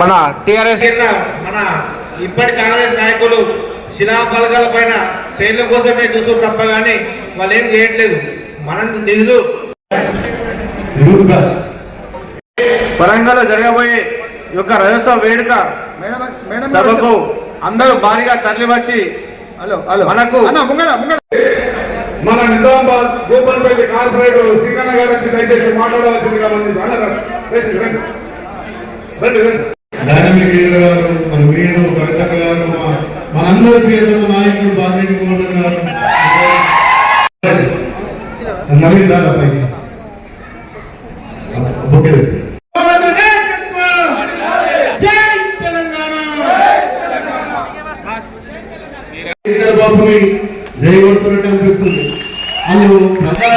మన టిఆర్ఎస్ కింద మన ఇప్పటి కాంగ్రెస్ నాయకులు శిలా పలకాల పైన పేర్ల కోసమే చూస్తూ తప్ప కానీ వాళ్ళు ఏం చేయట్లేదు. మనం నిధులు వరంగల్లో జరగబోయే ఈ యొక్క రజోత్సవ వేడుక సభకు అందరూ భారీగా తరలి వచ్చి హలో హలో. మనకు అన్న ముంగడ ముంగడ మన నిజామాబాద్ గోపల్పల్లి కార్పొరేటర్ సింగన్న గారు వచ్చి దయచేసి మాట్లాడవలసింది కాబట్టి రండి రండి. గారు మన గారు మనందరి ప్రియతమ నాయకుడు బాసిరెడ్డి గోవర్ధన్ గారు. నవీన్ దారా పైకి. ఓకే. కేసీఆర్ బాబుని జయగొడుతున్నట్టు అనిపిస్తుంది. వాళ్ళు ప్రజా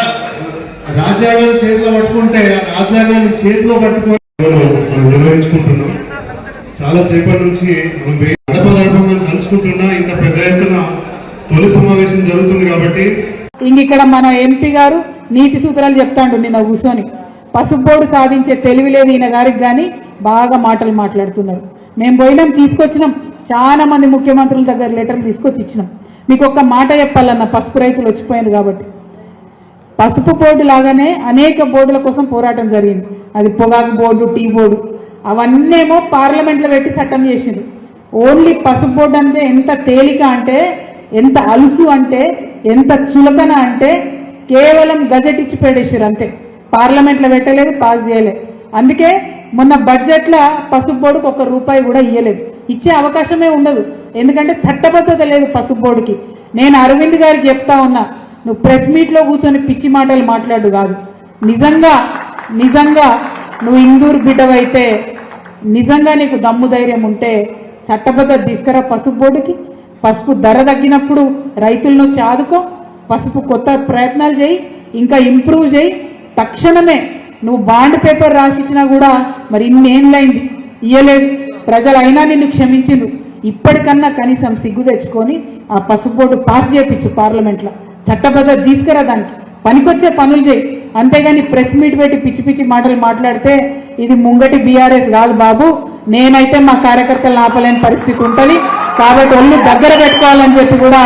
రాజ్యాంగాన్ని చేతిలో పట్టుకుంటే ఆ రాజ్యాంగాన్ని చేతిలో పట్టుకొని మనం నిర్వహించుకుంటున్నాం చాలా సేపటి నుంచి మనం కలుసుకుంటున్నా ఇంత పెద్ద ఎత్తున తొలి సమావేశం జరుగుతుంది కాబట్టి. ఇంక ఇక్కడ మన ఎంపీ గారు నీతి సూత్రాలు చెప్తాండు నిన్న కూర్చొని పసుపోడు సాధించే తెలివి లేదు ఈయన గారికి కానీ బాగా మాటలు మాట్లాడుతున్నారు. మేము పోయినాం తీసుకొచ్చినాం. చాలా మంది ముఖ్యమంత్రుల దగ్గర లెటర్లు తీసుకొచ్చి ఇచ్చినాం. మీకు ఒక్క మాట చెప్పాలన్న పసుపు రైతులు వచ్చిపోయారు కాబట్టి. పసుపు బోర్డు లాగానే అనేక బోర్డుల కోసం పోరాటం జరిగింది. అది పొగాకు బోర్డు టీ బోర్డు. అవన్నేమో పార్లమెంట్లో పెట్టి చట్టం చేసిండ్రు. ఓన్లీ పసుపు బోర్డు అంటే ఎంత తేలిక అంటే ఎంత అలుసు అంటే ఎంత చులకన అంటే కేవలం గజెట్ ఇచ్చి పెట్టేసారు అంతే. పార్లమెంట్లో పెట్టలేదు పాస్ చేయలేదు అందుకే మొన్న బడ్జెట్లో పసుపు బోర్డుకు ఒక్క రూపాయి కూడా ఇవ్వలేదు ఇచ్చే అవకాశమే ఉండదు. ఎందుకంటే చట్టబద్ధత లేదు పసుపు బోర్డుకి నేను అరవింద్ గారికి చెప్తా ఉన్నా నువ్వు ప్రెస్ మీట్లో కూర్చొని పిచ్చి మాటలు మాట్లాడు కాదు. నిజంగా నిజంగా నువ్వు ఇందూరు బిడ్డవైతే నిజంగా నీకు దమ్ము ధైర్యం ఉంటే చట్టబద్ధత తీసుకురా పసుపు బోర్డుకి. పసుపు ధర తగ్గినప్పుడు రైతులను వచ్చి ఆదుకో. పసుపు కొత్త ప్రయత్నాలు చేయి. ఇంకా ఇంప్రూవ్ చేయి. తక్షణమే నువ్వు బాండ్ పేపర్ రాసిచ్చినా కూడా మరి ఇన్నేళ్ళైంది. ఇయ్యలేదు. ప్రజలు అయినా నిన్ను క్షమించింది ఇప్పటికన్నా కనీసం సిగ్గు తెచ్చుకొని ఆ పసుపు బోర్డు పాస్ చేయించు పార్లమెంట్లో. చట్టబద్ధ తీసుకురా దానికి. పనికొచ్చే పనులు చేయి. అంతేగాని ప్రెస్ మీట్ పెట్టి పిచ్చి పిచ్చి మాటలు మాట్లాడితే ఇది ముంగటి బీఆర్ఎస్ కాదు బాబు. నేనైతే మా కార్యకర్తలు ఆపలేని పరిస్థితి ఉంటుంది. కాబట్టి ఒళ్ళు దగ్గర పెట్టుకోవాలని చెప్పి కూడా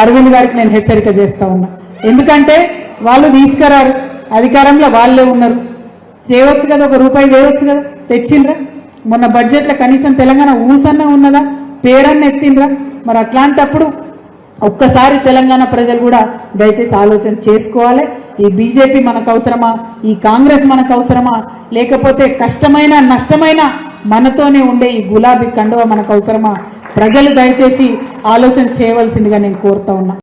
అరవింద్ గారికి నేను హెచ్చరిక చేస్తా ఉన్నా. ఎందుకంటే వాళ్ళు తీసుకురారు. అధికారంలో వాళ్ళే ఉన్నారు. చేయవచ్చు కదా ఒక రూపాయి వేయవచ్చు కదా తెచ్చిండ్రా? మొన్న బడ్జెట్లో కనీసం తెలంగాణ ఊసన్న ఉన్నదా? పేరన్న ఎత్తిండ్రా? మరి అట్లాంటప్పుడు ఒక్కసారి తెలంగాణ ప్రజలు కూడా దయచేసి ఆలోచన చేసుకోవాలి. ఈ బీజేపీ మనకు అవసరమా ఈ కాంగ్రెస్ మనకు అవసరమా లేకపోతే కష్టమైన నష్టమైన మనతోనే ఉండే ఈ గులాబీ కండువ మనకు అవసరమా ప్రజలు దయచేసి ఆలోచన చేయవలసిందిగా నేను కోరుతా ఉన్నా.